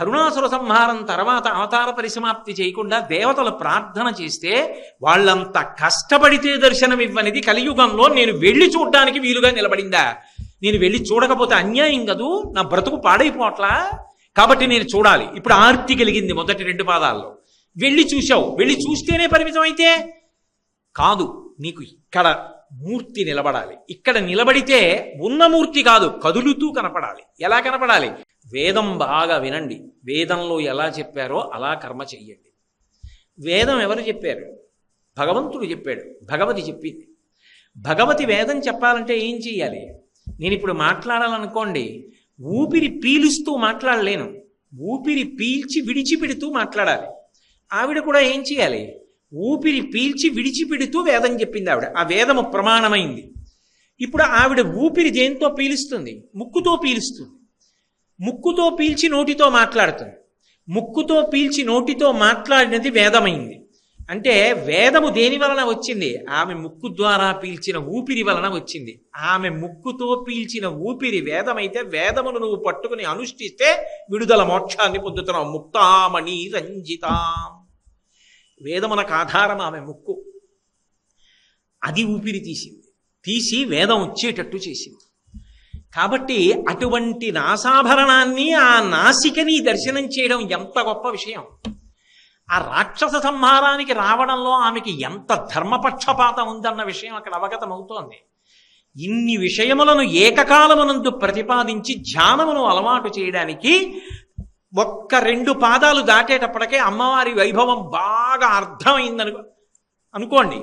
అరుణాసుర సంహారం తర్వాత అవతార పరిసమాప్తి చేయకుండా దేవతలు ప్రార్థన చేస్తే వాళ్ళంత కష్టపడితే దర్శనం ఇవ్వనిది కలియుగంలో నేను వెళ్ళి చూడడానికి వీలుగా నిలబడిందా? నేను వెళ్ళి చూడకపోతే అన్యాయం కదూ? నా బ్రతుకు పాడైపోట్లా కాబట్టి నేను చూడాలి. ఇప్పుడు ఆర్తి కలిగింది మొదటి రెండు పాదాల్లో. వెళ్ళి చూశావు. వెళ్ళి చూస్తేనే పరిమితం అయితే? కాదు నీకు ఇక్కడ మూర్తి నిలబడాలి. ఇక్కడ నిలబడితే ఉన్న మూర్తి కాదు కదులుతూ కనపడాలి. ఎలా కనపడాలి? వేదం బాగా వినండి. వేదంలో ఎలా చెప్పారో అలా కర్మ చెయ్యండి. వేదం ఎవరు చెప్పారు? భగవంతుడు చెప్పాడు. భగవతి చెప్పింది. భగవతి వేదం చెప్పాలంటే ఏం చెయ్యాలి? నేను ఇప్పుడు మాట్లాడాలనుకోండి ఊపిరి పీలుస్తూ మాట్లాడలేను. ఊపిరి పీల్చి విడిచిపెడుతూ మాట్లాడాలి. ఆవిడ కూడా ఏం చేయాలి ఊపిరి పీల్చి విడిచిపెడుతూ వేదం చెప్పింది ఆవిడ. ఆ వేదము ప్రమాణమైంది. ఇప్పుడు ఆవిడ ఊపిరి దేంతో పీలుస్తుంది? ముక్కుతో పీలుస్తుంది. ముక్కుతో పీల్చి నోటితో మాట్లాడుతుంది. ముక్కుతో పీల్చి నోటితో మాట్లాడినది వేదమైంది. అంటే వేదము దేని వలన వచ్చింది? ఆమె ముక్కు ద్వారా పీల్చిన ఊపిరి వలన వచ్చింది. ఆమె ముక్కుతో పీల్చిన ఊపిరి వేదమైతే వేదమును నువ్వు పట్టుకుని అనుష్ఠిస్తే విడుదల మోక్షాన్ని పొందుతున్నావు. ముక్తామణి రంజితాం. వేదమునకు ఆధారం ఆమె ముక్కు. అది ఊపిరి తీసింది. తీసి వేదం వచ్చేటట్టు చేసింది. కాబట్టి అటువంటి నాసాభరణాన్ని ఆ నాసికని దర్శనం చేయడం ఎంత గొప్ప విషయం. ఆ రాక్షస సంహారానికి రావడంలో ఆమెకి ఎంత ధర్మపక్షపాతం ఉందన్న విషయం అక్కడ అవగతమవుతోంది. ఇన్ని విషయములను ఏకకాలమునందు ప్రతిపాదించి ధ్యానమును అలవాటు చేయడానికి ఒక్క రెండు పాదాలు దాటేటప్పటికే అమ్మవారి వైభవం బాగా అర్థమైందను అనుకోండి.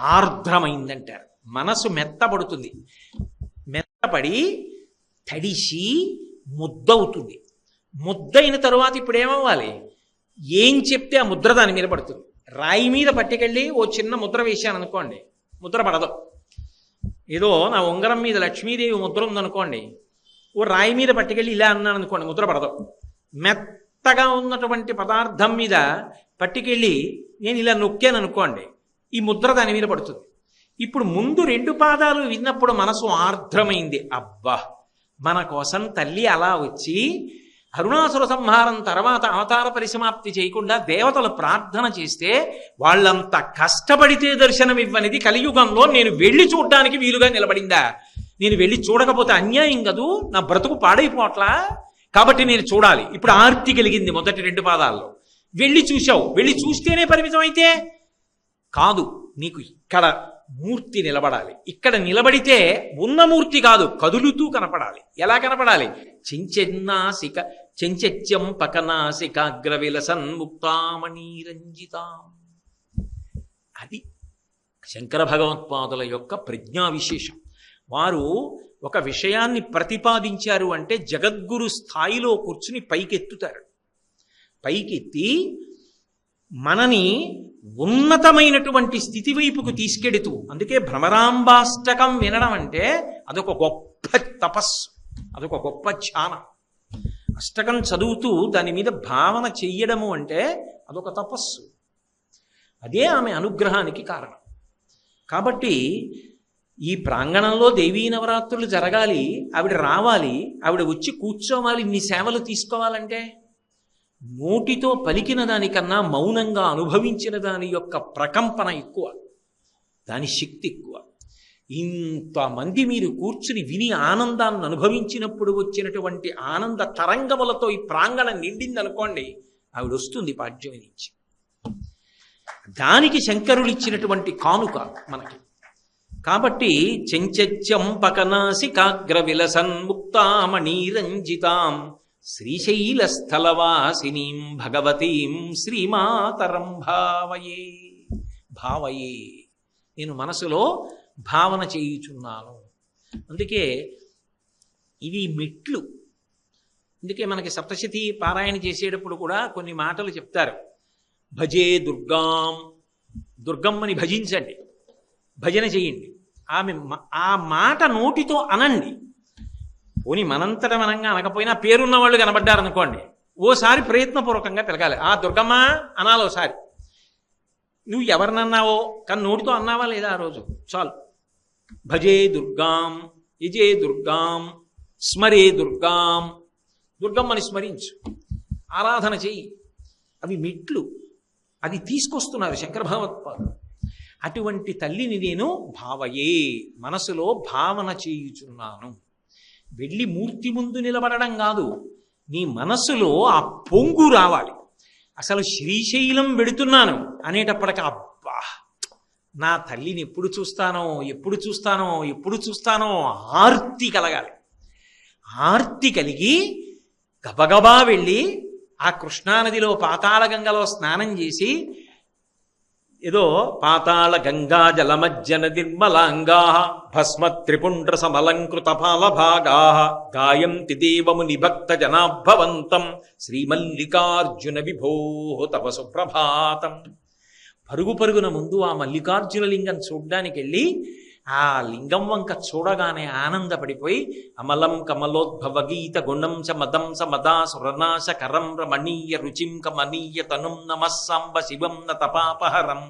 ఆర్ద్రమైందంటారు. మనసు మెత్తబడుతుంది. పడి తడిసి ముద్దవుతుంది. ముద్దయిన తర్వాత ఇప్పుడు ఏమవ్వాలి ఏం చెప్తే ఆ ముద్ర దాని మీద పడుతుంది. రాయి మీద పట్టుకెళ్ళి ఓ చిన్న ముద్ర వేశాను అనుకోండి ముద్ర పడదు. ఏదో నా ఉంగరం మీద లక్ష్మీదేవి ముద్ర ఉందనుకోండి. ఓ రాయి మీద పట్టుకెళ్ళి ఇలా అన్నాను అనుకోండి ముద్ర పడదు. మెత్తగా ఉన్నటువంటి పదార్థం మీద పట్టుకెళ్ళి నేను ఇలా నొక్కాను అనుకోండి ఈ ముద్ర దాని మీద పడుతుంది. ఇప్పుడు ముందు రెండు పాదాలు విన్నప్పుడు మనసు ఆర్ద్రమైంది. అబ్బా! మన కోసం తల్లి అలా వచ్చి అరుణాసుర సంహారం తర్వాత అవతార పరిసమాప్తి చేయకుండా దేవతలు ప్రార్థన చేస్తే వాళ్ళంత కష్టపడితే దర్శనం ఇవ్వనిది కలియుగంలో నేను వెళ్ళి చూడడానికి వీలుగా నిలబడిందా? నేను వెళ్ళి చూడకపోతే అన్యాయం కదూ? నా బ్రతుకు పాడైపోట్లా కాబట్టి నేను చూడాలి. ఇప్పుడు ఆర్తి కలిగింది మొదటి రెండు పాదాల్లో. వెళ్ళి చూశావు. వెళ్ళి చూస్తేనే పరిమితం అయితే కాదు. నీకు ఇక్కడ మూర్తి నిలబడాలి. ఇక్కడ నిలబడితే ఉన్న మూర్తి కాదు కదులుతూ కనపడాలి. ఎలా కనపడాలి? చెంచెన్నాసిక చెంచెత్యం పకనాసికాగ్ర విలసన్ ముక్తామణీరంజితాం అది శంకర భగవత్పాదుల యొక్క ప్రజ్ఞా విశేషం. వారు ఒక విషయాన్ని ప్రతిపాదించారు అంటే జగద్గురు స్థాయిలో కూర్చుని పైకెత్తుతారు. పైకెత్తి మనని ఉన్నతమైనటువంటి స్థితి వైపుకు తీసుకెడుతూ అందుకే భ్రమరాంబాష్టకం వినడం అంటే అదొక గొప్ప తపస్సు అదొక గొప్ప ధ్యానం. అష్టకం చదువుతూ దాని మీద భావన చెయ్యడము అంటే అదొక తపస్సు. అదే ఆమె అనుగ్రహానికి కారణం. కాబట్టి ఈ ప్రాంగణంలో దేవీ నవరాత్రులు జరగాలి ఆవిడ రావాలి ఆవిడ వచ్చి కూర్చోవాలి ఇన్ని సేవలు తీసుకోవాలంటే నోటితో పలికిన దానికన్నా మౌనంగా అనుభవించిన దాని యొక్క ప్రకంపన ఎక్కువ. దాని శక్తి ఎక్కువ. ఇంతమంది మీరు కూర్చుని విని ఆనందాన్ని అనుభవించినప్పుడు వచ్చినటువంటి ఆనంద తరంగములతో ఈ ప్రాంగణం నిండింది అనుకోండి ఆవిడ వస్తుంది పాఠ్యం నుంచి. దానికి శంకరులు ఇచ్చినటువంటి కానుక మనకి. కాబట్టి చెంచత్యం పకనాసికాగ్ర విలసన్ శ్రీశైలస్థలవాసినీం భగవతీం శ్రీమాతరం భావయే. భావయే. నేను మనసులో భావన చేయుచున్నాను. అందుకే ఇవి మెట్లు. అందుకే మనకి సప్తశతి పారాయణ చేసేటప్పుడు కూడా కొన్ని మాటలు చెప్తారు. భజే దుర్గాం. దుర్గమ్మని భజించండి. భజన చేయండి. ఆమె ఆ మాట నోటితో అనండి. పోనీ మనంతట మనంగా అనకపోయినా పేరున్న వాళ్ళు కనబడ్డారనుకోండి ఓసారి ప్రయత్నపూర్వకంగా పిలగాలి ఆ దుర్గమ్మ అనాలి ఓసారి. నువ్వు ఎవరినన్నావో కానీ నోటితో అన్నావా లేదా ఆ రోజు? చాలు. భజే దుర్గాం ఇజే దుర్గాం స్మరే దుర్గాం. దుర్గమ్మని స్మరించు. ఆరాధన చెయ్యి. అవి మెట్లు. అది తీసుకొస్తున్నారు శంకర భగవత్పాదు అటువంటి తల్లిని నేను భావయే. మనసులో భావన చేయుచున్నాను. వెళ్ళి మూర్తి ముందు నిలబడడం కాదు నీ మనస్సులో ఆ పొంగు రావాలి. అసలు శ్రీశైలం వెడుతున్నాను అనేటప్పటికి అబ్బా నా తల్లిని ఎప్పుడు చూస్తానో ఎప్పుడు చూస్తానో ఎప్పుడు చూస్తానో ఆర్తి కలగాలి. ఆర్తి కలిగి గబగబా వెళ్ళి ఆ కృష్ణానదిలో పాతాళ గంగలో స్నానం చేసి ఏదో పాతాళ గంగా జలమజ్జన నిర్మలాంగా భస్మ త్రిపుండ్ర సమలంకృత పాలభాగా గాయంతి దేవము నిభక్త జనాభవంతం శ్రీమల్లికార్జున విభో తవ సుప్రభాతం. పరుగు పరుగున ముందు ఆ మల్లికార్జునలింగం చూడ్డానికి వెళ్ళి ఆ లింగం వంక చూడగానే ఆనందపడిపోయి అమలం కమలోద్భవ గీత గుణం చ మదం స మదా సురనాశ కరం రమణీయ రుచిం కమనీయ తనుం నమస్సాంబ శివం న తపాపహరం.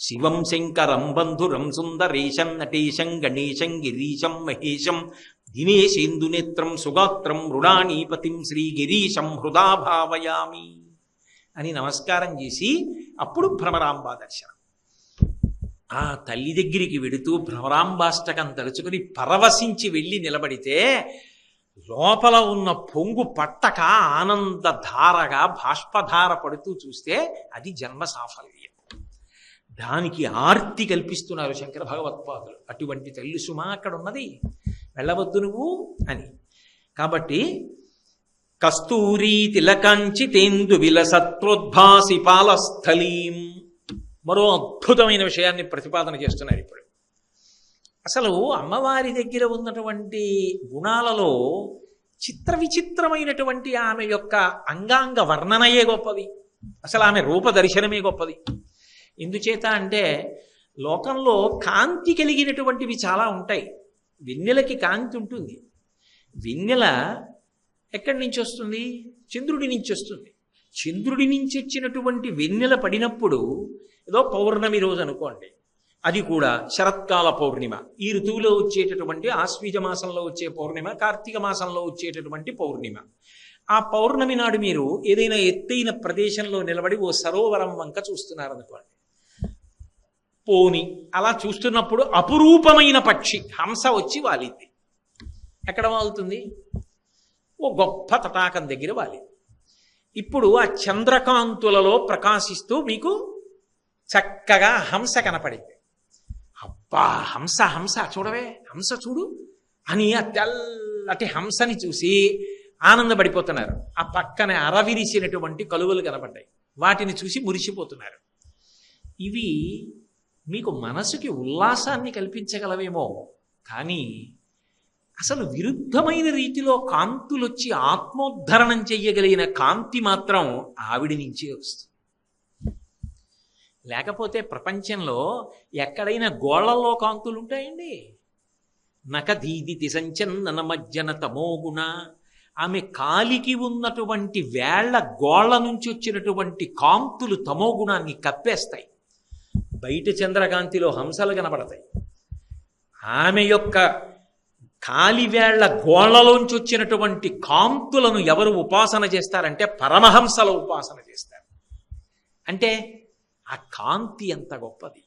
శివం శంకరం బంధురం సుందరేశం నటేశం గణేశం గిరీశం మహేశం దినేశేందునేత్రం సుగాత్రం మృణానీపతిం శ్రీగిరీశం హృదా భావయామి అని నమస్కారం చేసి అప్పుడు భ్రమరాంబా దర్శనం. ఆ తల్లి దగ్గరికి వెడుతూ భ్రమరాంబాష్టకం తలుచుకుని పరవశించి వెళ్ళి నిలబడితే లోపల ఉన్న పొంగు పట్టక ఆనందధారగా బాష్పధార పడుతూ చూస్తే అది జన్మ సాఫల్యం. దానికి ఆర్తి కల్పిస్తున్నారు శంకర భగవత్పాదులు. అటువంటి తల్లి సుమా అక్కడ ఉన్నది వెళ్ళవద్దు నువ్వు అని. కాబట్టి కస్తూరీ తిలకంచితేందు విలసత్రోద్భాసి పాలస్థలీం. మరో అద్భుతమైన విషయాన్ని ప్రతిపాదన చేస్తున్నారు ఇప్పుడు. అసలు అమ్మవారి దగ్గర ఉన్నటువంటి గుణాలలో చిత్ర విచిత్రమైనటువంటి ఆమె యొక్క అంగాంగ వర్ణనయే గొప్పది. అసలు ఆమె రూప దర్శనమే గొప్పది. ఎందుచేత అంటే లోకంలో కాంతి కలిగినటువంటివి చాలా ఉంటాయి. వెన్నెలకి కాంతి ఉంటుంది. వెన్నెల ఎక్కడి నుంచి వస్తుంది? చంద్రుడి నుంచి వస్తుంది. చంద్రుడి నుంచి వచ్చినటువంటి వెన్నెల పడినప్పుడు ఏదో పౌర్ణమి రోజు అనుకోండి. అది కూడా శరత్కాల పౌర్ణిమ. ఈ ఋతువులో వచ్చేటటువంటి ఆశ్వీజ మాసంలో వచ్చే పౌర్ణిమ కార్తీక మాసంలో వచ్చేటటువంటి పౌర్ణిమ. ఆ పౌర్ణమి నాడు మీరు ఏదైనా ఎత్తైన ప్రదేశంలో నిలబడి ఓ సరోవరం వంక చూస్తున్నారనుకోండి. పోని అలా చూస్తున్నప్పుడు అపురూపమైన పక్షి హంస వచ్చి వాలింది ఎక్కడ వాలుతుంది? ఓ గొప్ప తటాకం దగ్గర వాలింది ఇప్పుడు ఆ చంద్రకాంతులలో ప్రకాశిస్తూ మీకు చక్కగా హంస కనపడింది. అబ్బా హంస హంస చూడవే హంస చూడు. అని ఆ తెల్లటి హంసని చూసి ఆనందపడిపోతున్నారు. ఆ పక్కనే అరవిరిసినటువంటి కలువలు కనపడ్డాయి. వాటిని చూసి మురిసిపోతున్నారు. ఇవి మీకు మనసుకి ఉల్లాసాన్ని కల్పించగలవేమో కానీ అసలు విరుద్ధమైన రీతిలో కాంతులొచ్చి ఆత్మోద్ధరణం చెయ్యగలిగిన కాంతి మాత్రం ఆవిడి నుంచే వస్తుంది. లేకపోతే ప్రపంచంలో ఎక్కడైనా గోళ్ళలో కాంతులు ఉంటాయండి? నకదీదితి సంచందన మజ్జన తమోగుణ. ఆమె కాలికి ఉన్నటువంటి వేళ్ళ గోళ్ళ నుంచి వచ్చినటువంటి కాంతులు తమోగుణాన్ని కప్పేస్తాయి. బయట చంద్రకాంతిలో హంసలు కనబడతాయి. ఆమె యొక్క కాలివేళ్ళ గోళ్ళలోంచి వచ్చినటువంటి కాంతులను ఎవరు ఉపాసన చేస్తారంటే పరమహంసల ఉపాసన చేస్తారు. అంటే ఆ కాంతి ఎంత గొప్పది.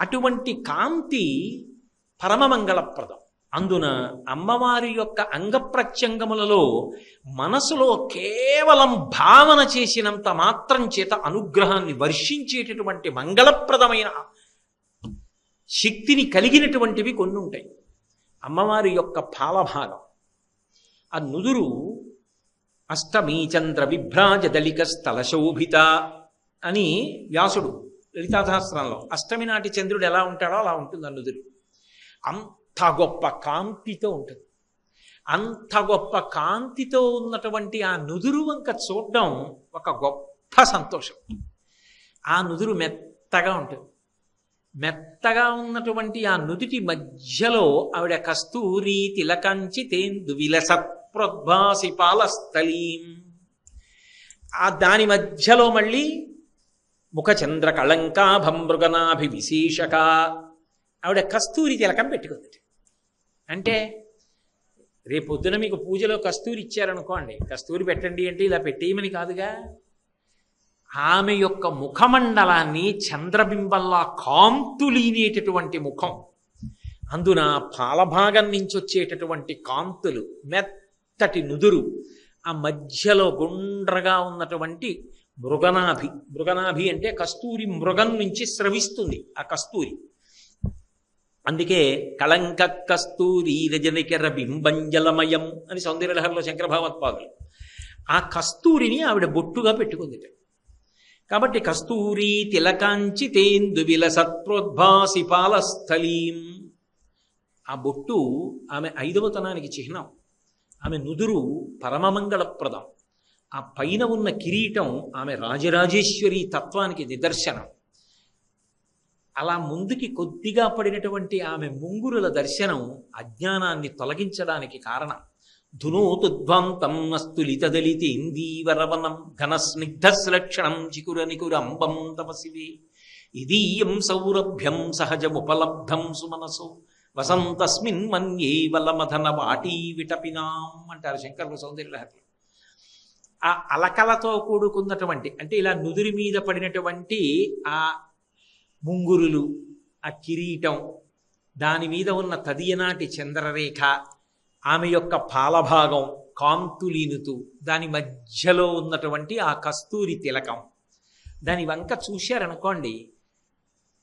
అటువంటి కాంతి పరమమంగళప్రదం. అందున అమ్మవారి యొక్క అంగప్రత్యంగములలో మనసులో కేవలం భావన చేసినంత మాత్రం చేత అనుగ్రహాన్ని వర్షించేటటువంటి మంగళప్రదమైన శక్తిని కలిగినటువంటివి కొన్ని ఉంటాయి అమ్మవారి యొక్క పాలభాగం ఆ నుదురు అష్టమీ చంద్ర విభ్రాజ దళిక స్థల శోభిత అని వ్యాసుడు లలితాసహస్రంలో అష్టమి నాటి చంద్రుడు ఎలా ఉంటాడో అలా ఉంటుంది ఆ అంత గొప్ప కాంతితో ఉంటుంది. అంత గొప్ప కాంతితో ఉన్నటువంటి ఆ నుదురు వంక చూడడం ఒక గొప్ప సంతోషం. ఆ నుదురు మెత్తగా ఉంటుంది. మెత్తగా ఉన్నటువంటి ఆ నుదుటి మధ్యలో ఆవిడ కస్తూరి తిలకంచి తేందు విలసత్ప్రోద్భాసి పాలస్థలీం. ఆ దాని మధ్యలో మళ్ళీ ముఖచంద్ర కళంకాభం మృగనాభి విశేషక ఆవిడ కస్తూరి తిలకం పెట్టుకుంది. అంటే రేపొద్దున మీకు పూజలో కస్తూరి ఇచ్చారనుకోండి కస్తూరి పెట్టండి అంటే ఇలా పెట్టేయమని కాదుగా. ఆమె యొక్క ముఖమండలాన్ని చంద్రబింబల్లా కాంతులీనేటటువంటి ముఖం. అందున పాలభాగం నుంచి వచ్చేటటువంటి కాంతులు మెత్తటి నుదురు ఆ మధ్యలో గుండ్రగా ఉన్నటువంటి మృగనాభి. మృగనాభి అంటే కస్తూరి మృగం నుంచి స్రవిస్తుంది ఆ కస్తూరి. అందుకే కళంక కస్తూరి రజనికర బింబంజలమయం అని సౌందర్యలహరిలో శంకరభావత్పాదులు. ఆ కస్తూరిని ఆవిడ బొట్టుగా పెట్టుకుంది కాబట్టి కస్తూరి తిలకాంచి తేందు విలసత్ప్రోద్భాసి పాలస్థలీం. ఆ బొట్టు ఆమె ఐదవతనానికి చిహ్నం. ఆమె నుదురు పరమమంగళప్రదం. ఆ పైన ఉన్న కిరీటం ఆమె రాజరాజేశ్వరి తత్వానికి నిదర్శనం. అలా ముందుకి కొద్దిగా పడినటువంటి ఆమె ముంగురుల దర్శనం అజ్ఞానాన్ని తొలగించడానికి కారణం. ధునోతుధ్వాంతం అస్తులితదలితేందీవరవనం ఘనస్నిగ్ధశ్లక్షణం చికుర నికురంబం తపసివే. ఇదీయం సౌరభ్యం సహజముపలబ్ధం సుమనసో. వసంతస్మిన్ మన్యే వలమధన వాటీ విటపినాం అంటారు శంకరుల సౌందర్యలహరి ఆ అలకలతో కూడుకున్నటువంటి అంటే ఇలా నుదురి మీద పడినటువంటి ఆ ముంగురులు ఆ కిరీటం దాని మీద ఉన్న తదియనాటి చంద్రరేఖ ఆమె యొక్క పాలభాగం కాంతులీనుతూ దాని మధ్యలో ఉన్నటువంటి ఆ కస్తూరి తిలకం. దాని వంక చూశారనుకోండి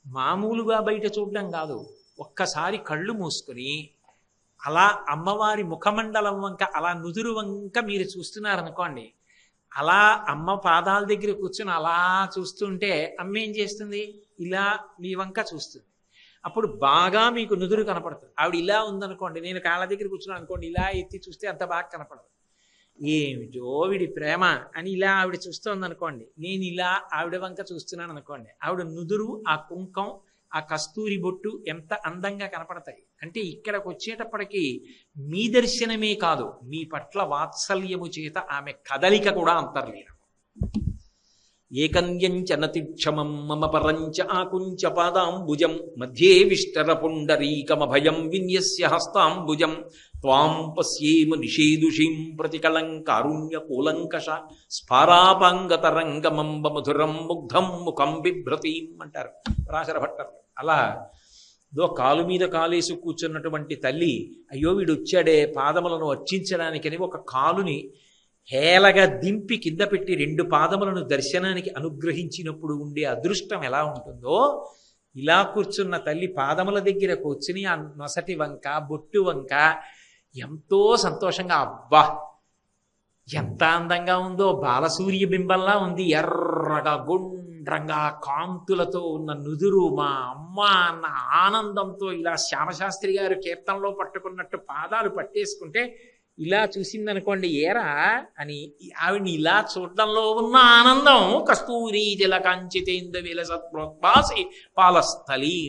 మామూలుగా బయట చూడడం కాదు ఒక్కసారి కళ్ళు మూసుకుని అలా అమ్మవారి ముఖమండలం వంక అలా నుదురు వంక మీరు చూస్తున్నారనుకోండి అలా అమ్మ పాదాల దగ్గర కూర్చుని అలా చూస్తుంటే అమ్మ ఏం చేస్తుంది? ఇలా మీ వంక చూస్తుంది. అప్పుడు బాగా మీకు నుదురు కనపడుతుంది. ఆవిడ ఇలా ఉందనుకోండి నేను కాళ్ళ దగ్గర కూర్చున్నాను అనుకోండి ఇలా ఎత్తి చూస్తే అంత బాగా కనపడదు. ఏమిటో వీడి ప్రేమ అని ఇలా ఆవిడ చూస్తోంది అనుకోండి నేను ఇలా ఆవిడ వంక చూస్తున్నాను అనుకోండి ఆవిడ నుదురు ఆ కుంకం ఆ కస్తూరి బొట్టు ఎంత అందంగా కనపడతాయి? అంటే ఇక్కడికి వచ్చేటప్పటికి మీ దర్శనమే కాదు మీ పట్ల వాత్సల్యము చేత ఆమె కదలిక కూడా అంతర్లీనం. ఏకన్యంచనతిక్షమం మమ పరంచ ఆకుంచ పాదాంబుజం. మధ్యే విష్టరపుండరీకమభయం విన్యస్య హస్తాంబుజం. త్వాం పశ్యేమ నిషేదుషీం ప్రతికళం కారుణ్య కూలంకష స్ఫారాపాంగతరంగమంబ మధురం ముగ్ధం ముఖం బిభ్రతీం అంటారు. రాశర భట్టర్. అలా దో కాలు మీద కాలేసి కూర్చున్నటువంటి తల్లి అయ్యో వీడు వచ్చాడే పాదములను అర్చించడానికని ఒక కాలుని హేళగా దింపి కింద పెట్టి రెండు పాదములను దర్శనానికి అనుగ్రహించినప్పుడు ఉండే అదృష్టం ఎలా ఉంటుందో ఇలా కూర్చున్న తల్లి పాదముల దగ్గర కూర్చుని ఆ నొసటి వంక బొట్టు వంక ఎంతో సంతోషంగా అబ్బా! ఎంత అందంగా ఉందో బాలసూర్య బింబంలా ఉంది. ఎర్రగా గుండ్రంగా కాంతులతో ఉన్న నుదురు మా అమ్మ అన్న ఆనందంతో ఇలా శ్యామశాస్త్రి గారు కీర్తనలో పట్టుకున్నట్టు పాదాలు పట్టేసుకుంటే ఇలా చూసిందనుకోండి ఏరా అని ఆవిడ్ని ఇలా చూడడంలో ఉన్న ఆనందం కస్తూరి జల కాంచితేంద విలసత్ప్రోత్పాసి పాలస్థలీ.